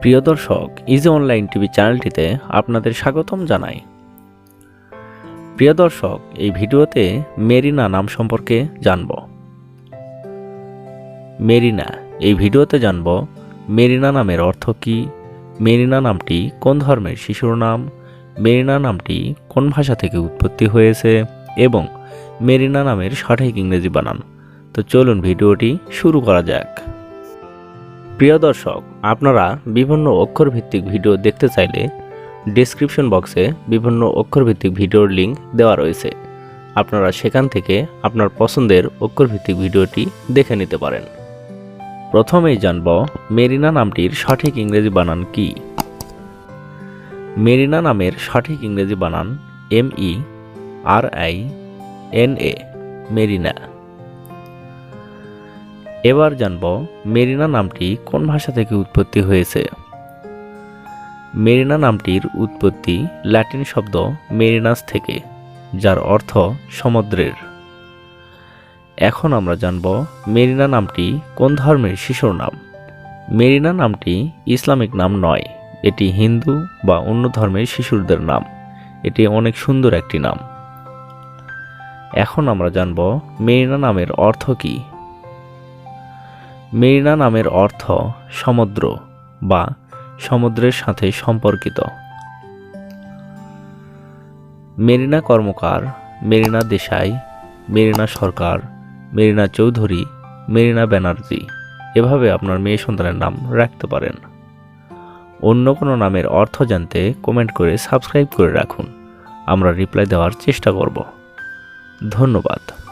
প্রিয় দর্শক easy online TV চ্যানেলটিতে আপনাদের স্বাগতম জানাই। প্রিয় দর্শক, এই ভিডিওতে মেরিনা নাম সম্পর্কে জানব। মেরিনা, এই ভিডিওতে জানব মেরিনা নামের অর্থ কী, মেরিনা নামটি কোন ধর্মের শিশুর নাম, মেরিনা নামটি কোন ভাষা থেকে উৎপত্তি হয়েছে, এবং মেরিনা নামের সঠিক ইংরেজি বানান। তো চলুন ভিডিওটি শুরু করা যাক। প্রিয় দর্শক, আপনারা বিভিন্ন অক্ষরভিত্তিক ভিডিও দেখতে চাইলে ডেসক্রিপশন বক্সে বিভিন্ন অক্ষরভিত্তিক ভিডিওর লিঙ্ক দেওয়া রয়েছে। আপনারা সেখান থেকে আপনার পছন্দের অক্ষরভিত্তিক ভিডিওটি দেখে নিতে পারেন। প্রথমেই জানব মেরিনা নামটির সঠিক ইংরেজি বানান কি? মেরিনা নামের সঠিক ইংরেজি বানান M E R I N A Marina. এবার জানব মেরিনা নামটি কোন ভাষা থেকে উৎপত্তি হয়েছে। মেরিনা নামটির উৎপত্তি ল্যাটিন শব্দ মেরিনাস থেকে, যার অর্থ সমুদ্রের। এখন আমরা জানব মেরিনা নামটি কোন ধর্মের শিশুর নাম। মেরিনা নামটি ইসলামিক নাম নয়, এটি হিন্দু বা অন্য ধর্মের শিশুদের নাম। এটি অনেক সুন্দর একটি নাম। এখন আমরা জানব মেরিনা নামের অর্থ কী। মেরিনা নামের অর্থ সমুদ্র বা সমুদ্রের সাথে সম্পর্কিত। মেরিনা কর্মকার, মেরিনা দেশাই, মেরিনা সরকার, মেরিনা চৌধুরী, মেরিনা ব্যানার্জি, এভাবে আপনার মেয়ে সন্তানের নাম রাখতে পারেন। অন্য কোনো নামের অর্থ জানতে কমেন্ট করে সাবস্ক্রাইব করে রাখুন। আমরা রিপ্লাই দেওয়ার চেষ্টা করব। ধন্যবাদ।